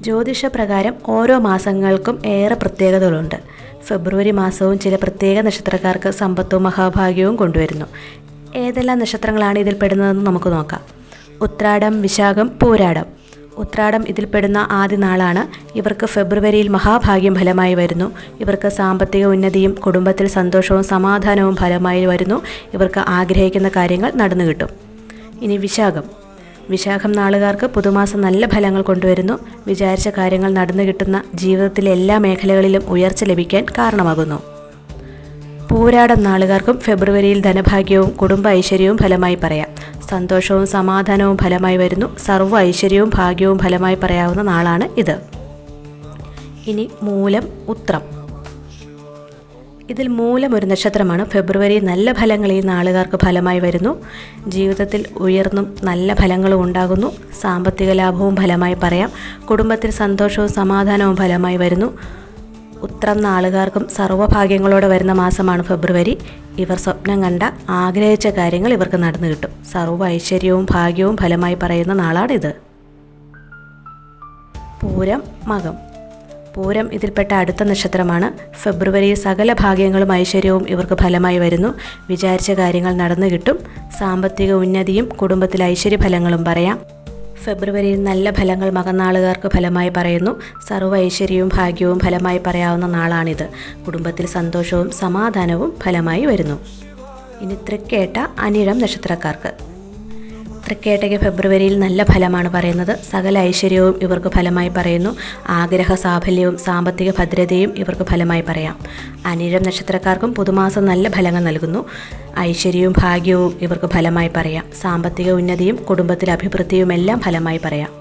ജ്യോതിഷപ്രകാരം ഓരോ മാസങ്ങൾക്കും ഏറെ പ്രത്യേകതകളുണ്ട്. ഫെബ്രുവരി മാസവും ചില പ്രത്യേക നക്ഷത്രക്കാർക്ക് സമ്പത്തും മഹാഭാഗ്യവും കൊണ്ടുവരുന്നു. ഏതെല്ലാം നക്ഷത്രങ്ങളാണ് ഇതിൽ പെടുന്നതെന്ന് നമുക്ക് നോക്കാം. ഉത്രാടം വിശാഖം പൂരാടം. ഉത്രാടം ഇതിൽപ്പെടുന്ന ആദ്യ നാളാണ്. ഇവർക്ക് ഫെബ്രുവരിയിൽ മഹാഭാഗ്യം ഫലമായി വരുന്നു. ഇവർക്ക് സാമ്പത്തിക ഉന്നതിയും കുടുംബത്തിൽ സന്തോഷവും സമാധാനവും ഫലമായി വരുന്നു. ഇവർക്ക് ആഗ്രഹിക്കുന്ന കാര്യങ്ങൾ നടന്നു കിട്ടും ഇനി വിശാഖം. വിശാഖം നാളുകാർക്ക് പുതുമാസം നല്ല ഫലങ്ങൾ കൊണ്ടുവരുന്നു. വിചാരിച്ച കാര്യങ്ങൾ നടന്നു കിട്ടുന്ന ജീവിതത്തിലെ എല്ലാ മേഖലകളിലും ഉയർച്ച ലഭിക്കാൻ കാരണമാകുന്നു. പൂരാടം നാളുകാർക്കും ഫെബ്രുവരിയിൽ ധനഭാഗ്യവും കുടുംബ ഐശ്വര്യവും ഫലമായി പറയാം. സന്തോഷവും സമാധാനവും ഫലമായി വരുന്നു. സർവ ഐശ്വര്യവും ഭാഗ്യവും ഫലമായി പറയാവുന്ന നാളാണ് ഇത്. ഇനി മൂലം ഉത്രം. ഇതിൽ മൂലം ഒരു നക്ഷത്രമാണ്. ഫെബ്രുവരി നല്ല ഫലങ്ങൾ ഈ നാളുകാർക്ക് ഫലമായി വരുന്നു. ജീവിതത്തിൽ ഉയർന്നും നല്ല ഫലങ്ങളും ഉണ്ടാകുന്നു. സാമ്പത്തിക ലാഭവും ഫലമായി പറയാം. കുടുംബത്തിൽ സന്തോഷവും സമാധാനവും ഫലമായി വരുന്നു. ഉത്രം നാളുകാർക്കും സർവഭാഗ്യങ്ങളോടെ വരുന്ന മാസമാണ് ഫെബ്രുവരി. ഇവർ സ്വപ്നം കണ്ട ആഗ്രഹിച്ച കാര്യങ്ങൾ ഇവർക്ക് നടന്നു കിട്ടും. സർവ ഐശ്വര്യവും ഭാഗ്യവും ഫലമായി പറയുന്ന നാളാണിത്. പൂരം മകം. പൂരം ഇതിൽപ്പെട്ട അടുത്ത നക്ഷത്രമാണ്. ഫെബ്രുവരി സകല ഭാഗ്യങ്ങളും ഐശ്വര്യവും ഇവർക്ക് ഫലമായി വരുന്നു. വിചാരിച്ച കാര്യങ്ങൾ നടന്നു കിട്ടും. സാമ്പത്തിക ഉന്നതിയും കുടുംബത്തിൽ ഐശ്വര്യഫലങ്ങളും പറയാം. ഫെബ്രുവരിയിൽ നല്ല ഫലങ്ങൾ മകന്നാളുകാർക്ക് ഫലമായി പറയുന്നു. സർവ ഐശ്വര്യവും ഭാഗ്യവും ഫലമായി പറയാവുന്ന നാളാണിത്. കുടുംബത്തിൽ സന്തോഷവും സമാധാനവും ഫലമായി വരുന്നു. ഇനി തൃക്കേട്ട അനിഴം നക്ഷത്രക്കാർക്ക്. തൃക്കേട്ടയ്ക്ക് ഫെബ്രുവരിയിൽ നല്ല ഫലമാണ് പറയുന്നത്. സകല ഐശ്വര്യവും ഇവർക്ക് ഫലമായി പറയുന്നു. ആഗ്രഹ സാഫല്യവും സാമ്പത്തിക ഭദ്രതയും ഇവർക്ക് ഫലമായി പറയാം. അനിഴം നക്ഷത്രക്കാർക്കും പുതുമാസം നല്ല ഫലങ്ങൾ നൽകുന്നു. ഐശ്വര്യവും ഭാഗ്യവും ഇവർക്ക് ഫലമായി പറയാം. സാമ്പത്തിക ഉന്നതിയും കുടുംബത്തിലെ അഭിവൃദ്ധിയും എല്ലാം ഫലമായി പറയാം.